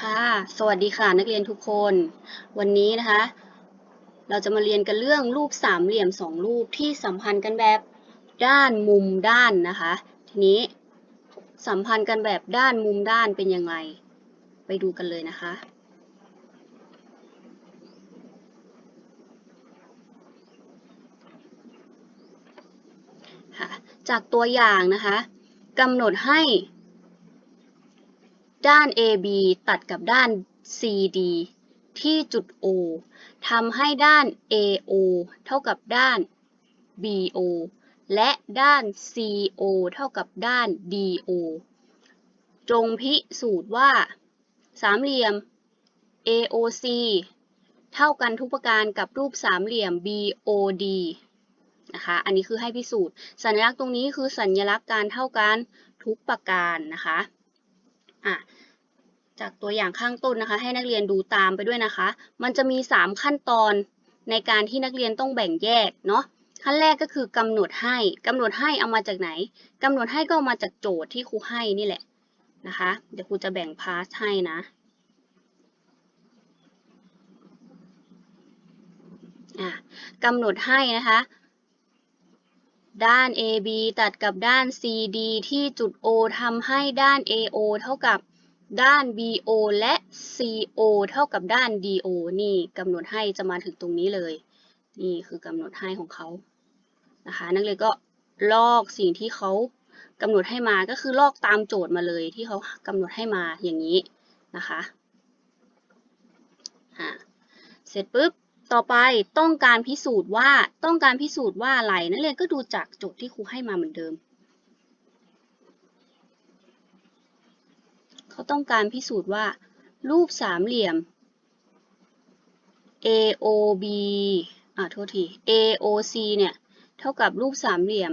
ค่ะ สวัสดีค่ะ นักเรียนทุกคน วันนี้นะคะ เราจะมาเรียนกันเรื่องรูปสามเหลี่ยมสองรูปที่สัมพันธ์กันแบบด้านมุมด้านนะคะ ทีนี้สัมพันธ์กันแบบด้านมุมด้านเป็นยังไง ไปดูกันเลยนะคะ จากตัวอย่างนะคะกำหนดให้ ด้าน AB ตัดกับด้าน CD ที่จุด O ทำให้ด้าน AO เท่ากับด้าน BO และด้าน CO เท่ากับด้าน DO จงพิสูจน์ว่า สามเหลี่ยม AOC เท่ากันทุกประการกับรูปสามเหลี่ยม BOD นะคะ อันนี้คือให้พิสูจน์ สัญลักษณ์ตรงนี้คือสัญลักษณ์การเท่ากันทุกประการนะคะ อะ จากตัวอย่างข้างต้นนะคะ ให้นักเรียนดูตามไปด้วยนะคะ มันจะมี 3 ขั้นตอนในการที่นักเรียนต้องแบ่งแยกเนาะขั้นแรกก็คือกำหนดให้กำหนดให้เอามาจากไหนกำหนดให้ก็เอามาจากโจทย์ที่ครูให้นี่แหละนะคะ เดี๋ยวครูจะแบ่งพาสให้นะอะกำหนดให้นะคะ ด้าน AB ตัดกับด้าน CD ที่จุด O ทำให้ด้าน AO เท่ากับ ด้าน BO และ CO เท่ากับด้าน DO นี่กำหนดให้จะมาถึงตรงนี้เลย นี่คือกำหนดให้ของเขานะคะนักเรียนก็ลอกสิ่งที่เขากำหนดให้มาก็คือลอกตามโจทย์มาเลยที่เขากำหนดให้มาอย่างนี้นะคะเสร็จปุ๊บต่อไปต้องการพิสูจน์ว่าต้องการพิสูจน์ว่าอะไรนักเรียนก็ดูจากโจทย์ที่ครูให้มาเหมือนเดิม เขา ต้องการพิสูจน์ว่า รูปสามเหลี่ยม AOB อ่าโทษที AOC เนี่ยเท่ากับรูปสามเหลี่ยม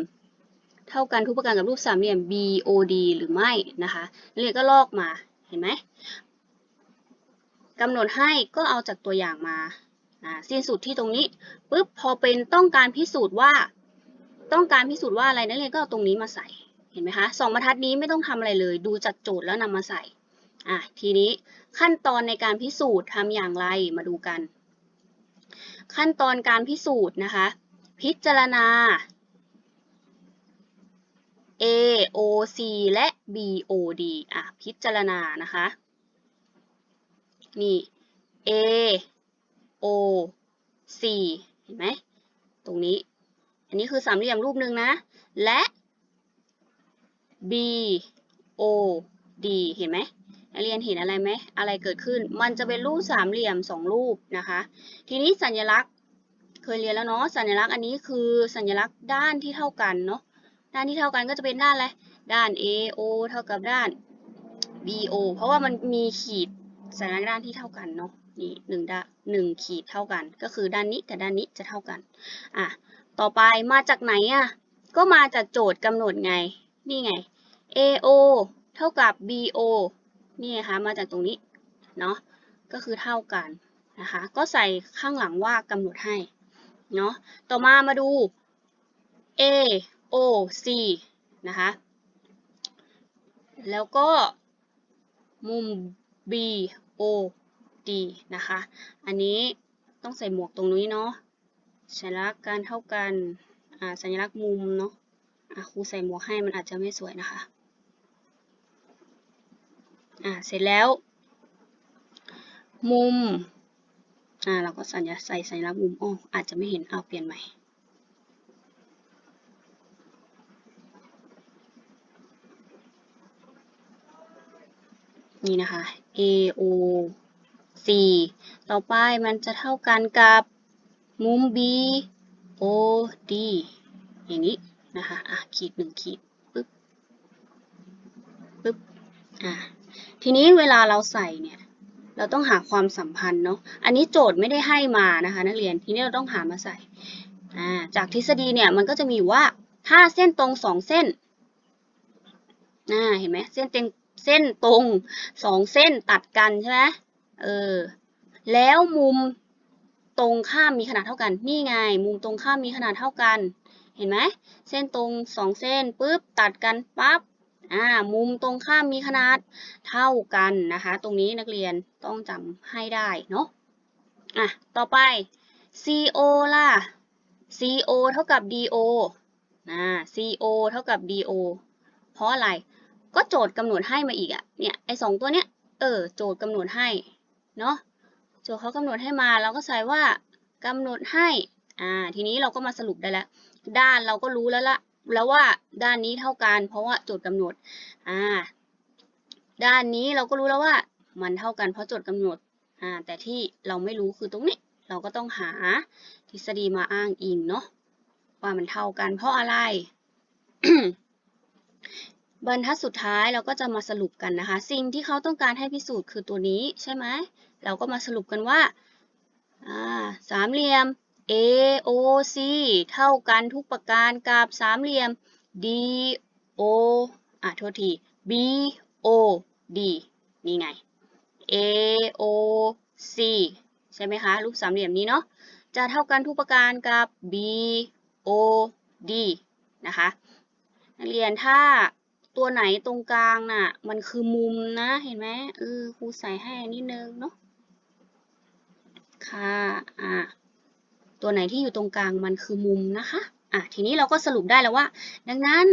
เท่ากันทุกประการกับรูปสามเหลี่ยม BOD หรือไม่นะคะนักเรียนก็ลอกมาเห็นไหมกำหนดให้ก็เอาจากตัวอย่างมาอ่าสิ้นสุดที่ตรงนี้ปุ๊บพอเป็นต้องการพิสูจน์ว่า ต้องการพิสูจน์ว่าอะไรนักเรียนก็เอาตรงนี้มาใส่เห็นไหมคะสองบรรทัดนี้ไม่ต้องทำอะไรเลย ดูจากโจทย์แล้วนำมาใส่ อะทีนี้ขั้นตอนในการพิสูจน์ทำอย่างไรมาดูกัน ขั้นตอนการพิสูจน์นะคะ พิจารณา A O C และ B O D อะพิจารณานะคะนี่ A O C เห็นไหมตรงนี้ อันนี้คือสามเหลี่ยมรูปหนึ่งนะ และ B O D เห็นไหม นักเรียนเห็นอะไรไหมอะไรเกิดขึ้น มันจะเป็นรูปสามเหลี่ยมสองรูปนะคะ ทีนี้สัญลักษณ์เคยเรียนแล้วเนาะสัญลักษณ์อันนี้คือสัญลักษณ์ด้านที่เท่ากันเนาะด้านที่เท่ากันก็จะเป็นด้านอะไรด้าน AO เท่ากับด้าน BO เพราะว่ามันมีขีดสัญลักษณ์ด้านที่เท่ากันเนาะนี่หนึ่งด้านหนึ่งขีดเท่ากัน ก็คือด้านนี้กับด้านนี้จะเท่ากันอะต่อไปมาจากไหนอะก็มาจากโจทย์กำหนดไงนี่ไง AO เท่ากับ BO นี่ไงคะมาจากตรงนี้เนาะก็คือเท่ากันนะคะก็ใส่ข้างหลังว่ากำหนดให้เนาะต่อมามาดู A O C นะคะแล้วก็มุม B O D นะคะ อันนี้ต้องใส่หมวกตรงนี้เนาะสัญลักษณ์การเท่ากันอ่าสัญลักษณ์มุมเนาะอะครูใส่หมวกให้มันอาจจะไม่สวยนะคะ อ่าเสร็จแล้ว มุมอ่าเราก็สัญญาใส่สัญลักษณ์มุมอ้ออาจจะไม่เห็นเอาเปลี่ยนใหม่นี่นะคะ AO C ต่อไปมันจะเท่ากันกับมุม B O D อย่างนี้นะคะ อะ ขีดหนึ่งขีดปึ๊บปึ๊บ อะ ทีนี้เวลาเราใส่เนี่ย เราต้องหาความสัมพันธ์เนาะ อันนี้โจทย์ไม่ได้ให้มานะคะนักเรียน ทีนี้เราต้องหามาใส่าจากทฤษฎีเนี่ยมันก็จะมีว่าถ้าเส้นตรงสองเส้นอ่าเห็นไหมเส้นเต็งเส้นตรงสองเส้นตัดกันใช่ไหมเออ แล้วมุมตรงข้ามมีขนาดเท่ากัน นี่ไง มุมตรงข้ามมีขนาดเท่ากัน เห็นไหม เส้นตรงสองเส้นปุ๊บตัดกันปั๊บ อ่ามุมตรงข้ามมีขนาดเท่ากันนะคะ ตรงนี้นักเรียนต้องจำให้ได้เนาะอะต่อไป CO ล่ะ CO เท่ากับ DO อ่า CO เท่ากับ DO เพราะอะไรก็โจทย์กำหนดให้มาอีกอะเนี่ยไอสองตัวเนี้ยเออโจทย์กำหนดให้เนาะโจทย์เขากำหนดให้มาเราก็ใส่ว่ากำหนดให้อ่าทีนี้เราก็มาสรุปได้แล้ว ด้านเราก็รู้แล้วละ แล้วว่าด้านนี้เท่ากัน เพราะว่าโจทย์กำหนด อ่า ด้านนี้เราก็รู้แล้วว่า มันเท่ากันเพราะโจทย์กำหนด อ่า แต่ที่เราไม่รู้คือตรงนี้ เราก็ต้องหาทฤษฎีมาอ้างอิงเนาะ ว่ามันเท่ากันเพราะอะไร บรรทัดสุดท้ายเราก็จะมาสรุปกันนะคะ สิ่งที่เขาต้องการให้พิสูจน์คือตัวนี้ใช่ไหม เราก็มาสรุปกันว่า อ่า สามเหลี่ยม AOC เท่ากันทุกประการกับสามเหลี่ยม DO อะโทษที BOD นี่ไง AOC ใช่ไหมคะ รูปสามเหลี่ยมนี้เนาะ จะเท่ากันทุกประการกับ BOD นะคะนักเรียนถ้าตัวไหนตรงกลางน่ะ มันคือมุมนะ เห็นไหมเออครูใส่ให้นิดนึงเนาะ ค่ะ อ่า ตัวไหนที่อยู่ตรงกลางมันคือมุมนะคะอะทีนี้เราก็สรุปได้แล้วว่า ดังนั้น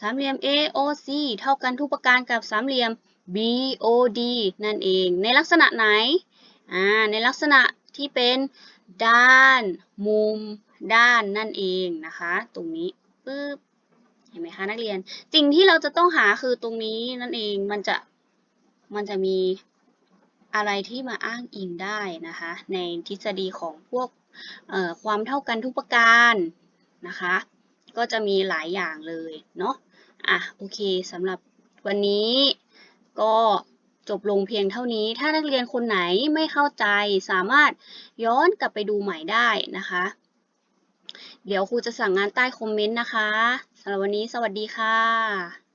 สามเหลี่ยม AOC เท่ากันทุกประการกับสามเหลี่ยม BOD นั่นเอง ในลักษณะไหนอ่าในลักษณะที่เป็นด้านมุมด้านนั่นเองนะคะ ตรงนี้ปึ๊บเห็นไหมคะนักเรียนสิ่งที่เราจะต้องหาคือตรงนี้นั่นเองมันจะมันจะมีอะไรที่มาอ้างอิงได้นะคะ ในทฤษฎีของพวก ความเท่ากันทุกประการนะคะ ก็จะมีหลายอย่างเลยเนาะอะโอเคสำหรับวันนี้ก็จบลงเพียงเท่านี้ ถ้านักเรียนคนไหนไม่เข้าใจสามารถย้อนกลับไปดูใหม่ได้นะคะ เดี๋ยวครูจะสั่งงานใต้คอมเมนต์นะคะสำหรับวันนี้สวัสดีค่ะ